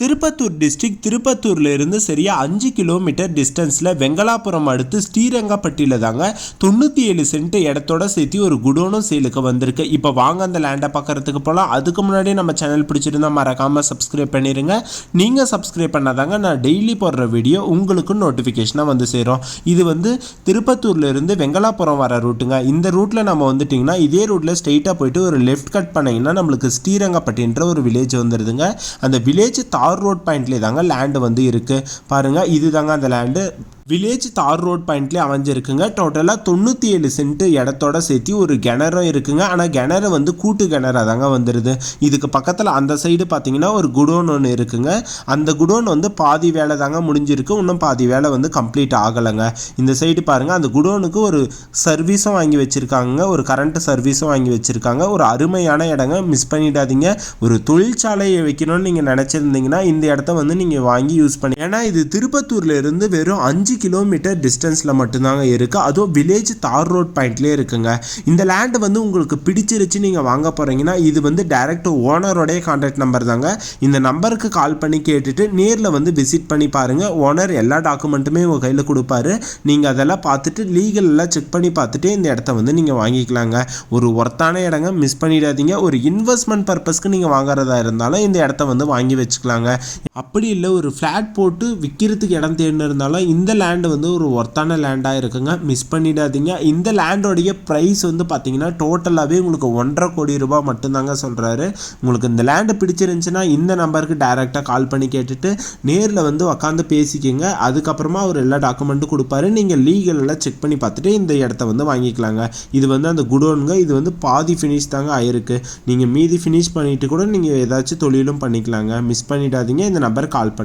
Tirupattur district திருப்பத்தூர்ல இருந்து அஞ்சு kilometre டிஸ்டன்ஸில் வெங்கலாபுரம் அடுத்து ஸ்ரீரங்கப்பட்டியில் தாங்க தொண்ணூற்றி ஏழு சென்ட் இடத்தோட சேர்த்து ஒரு குடோனும் சேலுக்கு வந்திருக்கு. இப்போ வாங்க அந்த லேண்டை பார்க்கறதுக்கு போகலாம் அதுக்கு முன்னாடி நம்ம சேனல் பிடிச்சிருந்தா மறக்காமல் சப்ஸ்கிரைப் பண்ணிடுங்க நீங்கள் சப்ஸ்கிரைப் பண்ணாதாங்க நான் டெய்லி போடுற வீடியோ உங்களுக்கு நோட்டிஃபிகேஷனாக வந்து சேரும். இது வந்து திருப்பத்தூர்லேருந்து வெங்கலாபுரம் வர ரூட்டுங்க இந்த ரூட்டில் நம்ம வந்துட்டிங்கன்னா இதே ரூட்டில் ஸ்ட்ரெயிட்டாக போயிட்டு ஒரு லெஃப்ட் கட் பண்ணிங்கன்னா நம்மளுக்கு ஸ்ரீரங்கப்பட்டின்ற ஒரு வில்லேஜ் வந்துடுதுங்க அந்த வில்லேஜ் தா தார் ரோட் பாயிண்ட்லேயே தாங்க லேண்டு வந்து இருக்குது பாருங்கள் இது தாங்க அந்த லேண்டு வில்லேஜ் தார் ரோட் பாயிண்ட்லேயே அமைஞ்சிருக்குங்க. டோட்டலாக தொண்ணூற்றி ஏழு சென்ட் இடத்தோட சேர்த்து ஒரு கிணறும் இருக்குங்க. ஆனால் கிணறு வந்து கூட்டு கிணறாக தாங்க வந்துடுது இதுக்கு பக்கத்தில் அந்த சைடு பார்த்தீங்கன்னா ஒரு குடோன் ஒன்று இருக்குங்க. அந்த குடோன் வந்து பாதி வேலை தாங்க முடிஞ்சிருக்கு. இன்னும் பாதி வேலை வந்து கம்ப்ளீட் ஆகலைங்க. இந்த சைடு பாருங்கள் அந்த குடோனுக்கு ஒரு சர்வீஸும் வாங்கி வச்சுருக்காங்க ஒரு கரண்ட் சர்வீஸும் வாங்கி வச்சுருக்காங்க. ஒரு அருமையான இடங்க. மிஸ் பண்ணிடாதீங்க. ஒரு தொழிற்சாலையை வைக்கணும்னு நீங்கள் நினச்சிருந்தீங்கன்னா இந்த இடத்த வந்து நீங்கள் வாங்கி யூஸ் பண்ணி ஏன்னா இது திருப்பத்தூர்லேருந்து வெறும் அஞ்சு கிலோமீட்டர் டிஸ்டன்ஸில் மட்டும்தாங்க இருக்குது அதுவும் வில்லேஜ் தார் ரோட் பாயிண்ட்லேயே இருக்குங்க. இந்த லேண்டு வந்து உங்களுக்கு பிடிச்சிருச்சு நீங்கள் வாங்க போகிறீங்கன்னா இது வந்து டைரக்ட் ஓனரோடைய கான்டாக்ட் நம்பர் தாங்க. இந்த நம்பருக்கு கால் பண்ணி கேட்டுட்டு நேரில் வந்து விசிட் பண்ணி பாருங்கள் ஓனர் எல்லா டாக்குமெண்ட்டுமே உங்கள் கையில் கொடுப்பாரு. நீங்கள் அதெல்லாம் பார்த்துட்டு லீகலெல்லாம் செக் பண்ணி பார்த்துட்டு இந்த இடத்த வந்து நீங்கள் வாங்கிக்கலாங்க. ஒரு ஒர்த்தான இடங்க மிஸ் பண்ணிடாதீங்க. ஒரு இன்வெஸ்ட்மெண்ட் பர்பஸ்க்கு நீங்கள் வாங்குறதா இருந்தாலும் இந்த இடத்த வந்து வாங்கி வச்சுக்கலாங்க. அப்படி இல்லை ஒரு ஃப்ளாட் போட்டு விற்கிறதுக்கு இடம் தேடின்னு இருந்தாலும் இந்த லேண்ட் லேண்டு வந்து ஒரு ஒர்த்தான லேண்டாக இருக்குங்க. மிஸ் பண்ணிடாதீங்க. இந்த லேண்டோடைய ப்ரைஸ் வந்து பார்த்தீங்கன்னா டோட்டலாகவே உங்களுக்கு ஒன்றரை கோடி ரூபாய் மட்டும்தாங்க சொல்கிறாரு உங்களுக்கு இந்த லேண்டு பிடிச்சிருந்துச்சுன்னா இந்த நம்பருக்கு டைரெக்டாக கால் பண்ணி கேட்டுட்டு நேரில் வந்து உக்காந்து பேசிக்கோங்க. அதுக்கப்புறமா அவர் எல்லா டாக்குமெண்ட்டும் கொடுப்பாரு. நீங்கள் லீகல் எல்லாம் செக் பண்ணி பார்த்துட்டு இந்த இடத்த வந்து வாங்கிக்கலாங்க. இது வந்து அந்த குடோனுங்க இது வந்து பாதி ஃபினிஷ் தாங்க ஆயிருக்கு. நீங்கள் மீதி ஃபினிஷ் பண்ணிட்டு கூட நீங்கள் ஏதாச்சும் தொழிலும் பண்ணிக்கலாங்க. மிஸ் பண்ணிடாதீங்க. இந்த நம்பருக்கு கால் பண்ணு.